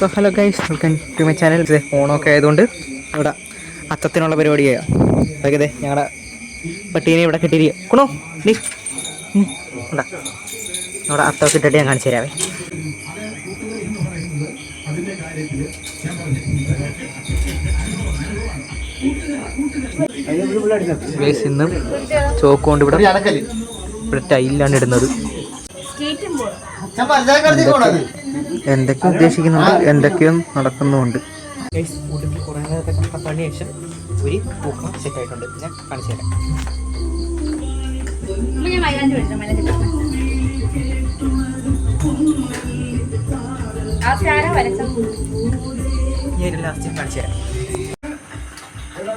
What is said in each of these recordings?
So hello guys welcome to my channel ഇത് ഓണമൊക്കെ ആയതുകൊണ്ട് ഇവിടെ അത്തത്തിനുള്ള പരിപാടിയാണ് അതൊക്കെ ഇതേ ഞങ്ങളുടെ പട്ടീനെ ഇവിടെ കിട്ടിയിരിക്കുക കുണോ നീ. ഉണ്ടാ? അവിടെ അത്തൊക്കെ ഇട്ടിട്ട് ഞാൻ കാണിച്ചു തരാവേ. ഗൈസ് ഇന്ന് ചോക്ക് കൊണ്ട് ഇവിടെ ഇവിടെ ടൈലാണ് ഇടുന്നത്. എന്തൊക്കെ ഉദ്ദേശിക്കുന്നുണ്ട് എന്തൊക്കെയും നടക്കുന്നുമുണ്ട്. കുറേ നേരത്തെ കഷ്ടപ്പാടിന് ശേഷം ഒരു സെറ്റ് ആയിട്ടുണ്ട്. ഞാൻ കാണിച്ചു തരാം. ഞാൻ ലാസ്റ്റ് കാണിച്ചു തരാം.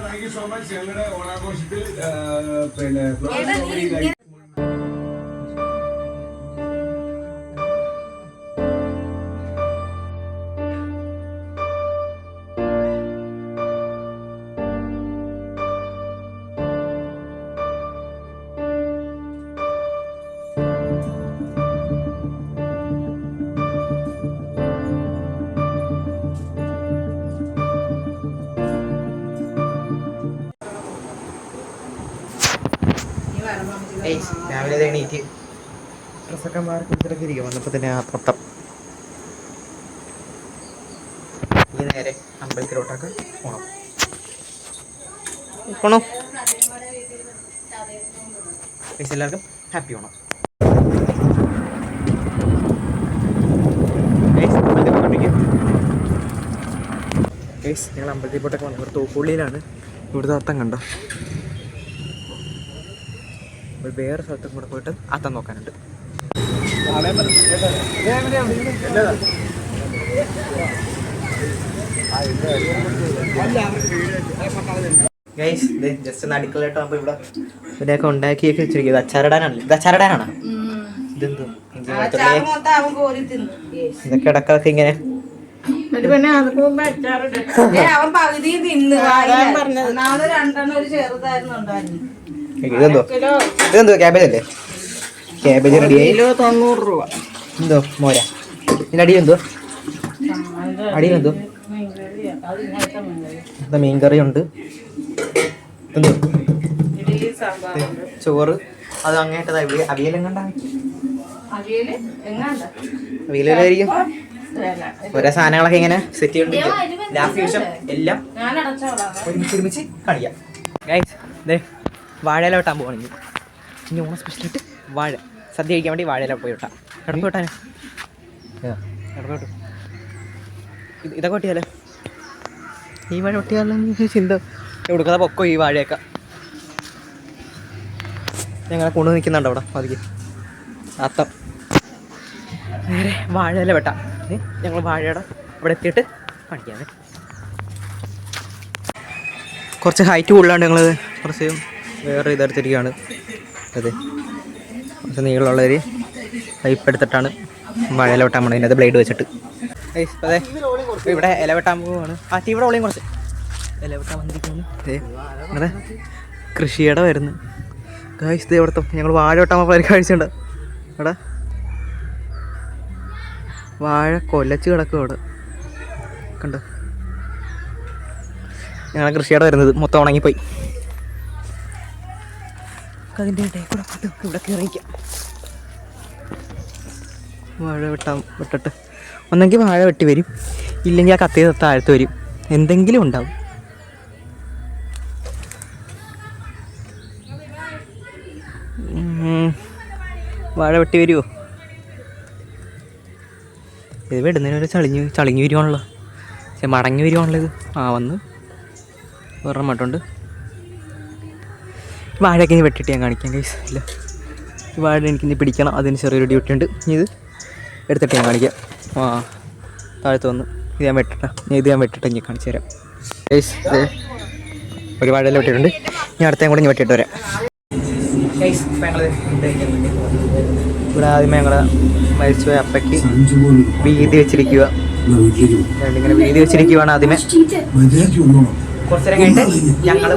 താങ്ക് യു സോ മച്ച് ഞങ്ങളുടെ ഓണാഘോഷത്തിൽ പിന്നെ ഏയ് എണീറ്റ് ഡ്രസ്സൊക്കെ മാറി കൊടുത്തിട്ടൊക്കെ ഇരിക്കും വന്നപ്പോൾ തന്നെ ആ പൊട്ടം ഈ നേരെ അമ്പലത്തിലോട്ടൊക്കെ പോണം. പോണോ? എല്ലാവർക്കും ഹാപ്പി ഓണം. ഞങ്ങൾ അമ്പലത്തിൽ പോട്ടൊക്കെ വന്നു. ഇവിടെ തോപ്പുള്ളിയിലാണ് ഇവിടുത്തെ അർത്ഥം കണ്ടോ? ഒരു വേറെ സ്ഥലത്തും കൂടെ പോയിട്ട് അത്തം നോക്കാനുണ്ട്. ഗൈസ് ജസ്റ്റ് ഒന്ന് അടുക്കളായിട്ട് നമ്മൾ ഇവിടെ ഇവിടെയൊക്കെ ഉണ്ടാക്കിയൊക്കെ വെച്ചിരിക്കും ഇത് അച്ചാറിടാനാണല്ലോ? ഇത് അച്ചാറിടാനാണോ? ഇതെന്തോ ഇതൊക്കെ ഇടക്കൊക്കെ ഇങ്ങനെ അവൻ പകുതി തിന്ന്. നാളെ രണ്ടെണ്ണം ഒരു ചെറുതായിരുന്നു ഉണ്ടായിരുന്നു. ഇതെന്തോ? ഇതെന്തോ? ക്യാബേജ് അല്ലേ? ക്യാബേജ് റെഡിയായി തൊണ്ണൂറ് രൂപ. എന്തോ? മോര. ഇതിന്റെ അടിയിലെന്തോ അടിയിലെന്തോ അത് മീൻ കറി എന്താ ഉണ്ട്? എന്തോ? ചോറ്. അത് അങ്ങേട്ടത് അവിയൽ എങ്ങാണ്ട? അവിയലായിരിക്കും ഓരോ സാധനങ്ങളൊക്കെ ഇങ്ങനെ സെറ്റ് ചെയ്തോണ്ടിരിക്കും. ലാസ്റ്റ് ദിവസം എല്ലാം ഒരുമിച്ച് ഒരുമിച്ച് കളിയാം ഗൈസ് ദേ വാഴയില വെട്ടാൻ പോവാണ് ഇനി ഓണം സ്പെഷ്യലായിട്ട് വാഴ. സദ്യ കഴിക്കാൻ വേണ്ടി വാഴയില പോയി വെട്ടാം കിടപ്പ് വെട്ടാൻ കിടപ്പ് വെട്ടു ഇതൊക്കെ വെട്ടിയാലോ ഈ വാഴ വെട്ടിയാലോ ചിന്ത. കൊടുക്കാതെ പൊക്കോ ഈ വാഴയൊക്കെ. ഞങ്ങളെ കൊണ്ടു നിൽക്കുന്നുണ്ട് അവിടെ മതിക്ക് അത്തം. നേരെ വാഴയില വെട്ടാം. ഞങ്ങൾ വാഴയുടെ ഇവിടെ എത്തിയിട്ട് കാണിക്കാമേ കുറച്ച് ഹൈറ്റ് കൂടുതലാണ് ഞങ്ങൾ കുറച്ച് വേറെ ഇതെടുത്തിരിക്കുകയാണ്. അതെ. കുറച്ച് നീളമുള്ള ഒരു പൈപ്പ് എടുത്തിട്ടാണ് ഇല വെട്ടാൻ പോണത്. അതിനകത്ത് ബ്ലേഡ് വെച്ചിട്ട്. അതെ. ഇവിടെ ഇല വെട്ടാൻ പോവാണ് ആ ഇവിടെ ഒളിയും കുറച്ച്. ഇല വെട്ടാൻ വന്നിരിക്കുന്നു അതെ. കൃഷിയുടെ വരുന്നു കാഴ്ച ഇവിടുത്തെ ഞങ്ങൾ വാഴ വെട്ടാൻ പോകുമ്പോൾ കാഴ്ചയുണ്ട്. ഇവിടെ വാഴ കൊലച്ച് കിടക്കും അവിടെ. കണ്ടോ? ഞങ്ങളെ കൃഷിയുടെ വരുന്നത് മൊത്തം ഉണങ്ങിപ്പോയി. അതിന്റെ ഇടയിൽ കൂടെ പോയിട്ട് ഇവിടെ കയറിക്കാം വാഴ വെട്ടാൻ വിട്ടിട്ട്. ഒന്നെങ്കിൽ വാഴ വെട്ടി വരും. ഇല്ലെങ്കിൽ ആ കത്തി താഴത്ത് വരും. എന്തെങ്കിലും ഉണ്ടാവും. വാഴ വെട്ടി വരുമോ ഇത് വിടുന്നതിനൊരു ചളിഞ്ഞ് ചളിഞ്ഞ് വരുവാണല്ലോ. മടങ്ങി വരുവാണല്ലോ ഇത്. ആ വന്ന്. വേറെ മട്ടുണ്ട് വാഴയൊക്കെ ഇനി വെട്ടിട്ട് ഞാൻ കാണിക്കാം കൈസ് ഇല്ല. ഈ വാഴ എനിക്ക് ഇനി പിടിക്കണം. അതിന് ചെറിയൊരു ഡ്യൂട്ടി ഉണ്ട്. ഇനി ഇത് എടുത്തിട്ട് ഞാൻ കാണിക്കാം. ആ താഴത്ത് വന്ന്. ഇത് ഞാൻ വെട്ടിട്ടാ. ഞാൻ ഇത് ഞാൻ വെട്ടിട്ട് ഇനി കാണിച്ചു തരാം. കൈസ് ഇത് ഒരു വാഴയിൽ വെട്ടിയിട്ടുണ്ട്. ഞാൻ അടുത്തേം കൂടെ ഞാൻ വെട്ടിയിട്ട് വരാം. ഇവിടെ ആദ്യമേ ഞങ്ങളെ മരിച്ചുപോയ അപ്പയ്ക്ക് വീതി വെച്ചിരിക്കുക ഇങ്ങനെ വീതി വെച്ചിരിക്കുവാണ് മര്യാദയ്ക്ക് വന്നോണം കുറച്ചു നേരം ഞങ്ങൾ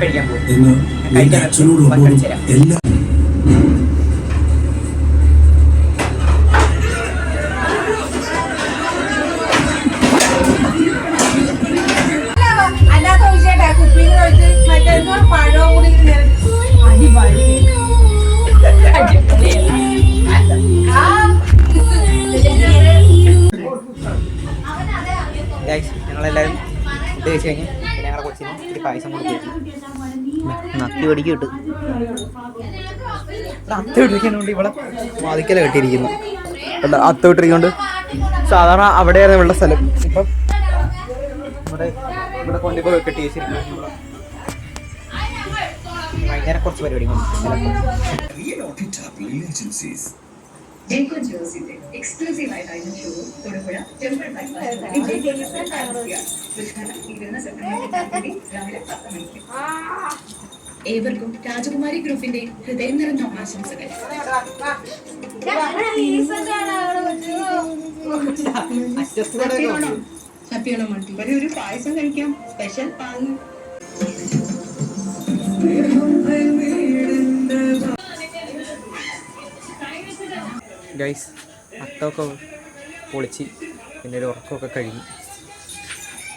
കഴിക്കാൻ പോകും. കഴിച്ചു തരാം. ഞങ്ങളെല്ലാവരും ഉദ്ദേശിച്ചു കഴിഞ്ഞാൽ ഇത്തിരി പായസം കൊടുത്തു നത്തി പിടിക്ക് അത്ത ഇട്ടിരിക്കുന്നുണ്ട് ഇവിടെ വാതിക്കല കെട്ടിയിരിക്കുന്നു. അല്ല അത്ത ഇട്ടിരിക്കൊണ്ട് സാധാരണ അവിടെയായിരുന്നു ഇവളുടെ സ്ഥലം. ഇപ്പം ഇവിടെ ഇവിടെ കൊണ്ടിപ്പോ കെട്ടി വെച്ചിരിക്കുന്നു വൈകുന്നേരം കുറച്ച് പരിപാടി ജയ്പൂർ ജേഴ്സിയുടെ എക്സ്ക്ലൂസീവ് ആയിട്ട് അതിന് ഷോ തൊടുപുഴ ടെമ്പിൾ ഇരുപത് സെപ്റ്റംബർ രാവിലെ പത്ത് മണിക്ക്. ഏവർക്കും രാജകുമാരി ഗ്രൂപ്പിന്റെ ഹൃദയം നിറഞ്ഞ ആശംസകൾ. ഹാപ്പിയാണോ മണ്ടി ഒരു ഒരു പായസം കഴിക്കാം. സ്പെഷ്യൽ പാൽ ഗൈസ് അത്തമൊക്കെ പൊളിച്ച് പിന്നെ ഒരു ഉറക്കമൊക്കെ കഴിഞ്ഞു.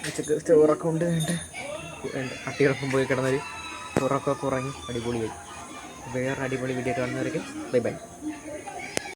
ഉച്ചയ്ക്ക് ചോറൊക്കെ ഉണ്ട് വേണ്ട അട്ടികളൊപ്പം പോയി കിടന്നൊരു ഉറക്കമൊക്കെ ഉറങ്ങി അടിപൊളിയായി. വേറെ അടിപൊളി വീഡിയോ കാണുന്നവരൊക്കെ ബൈ ബൈ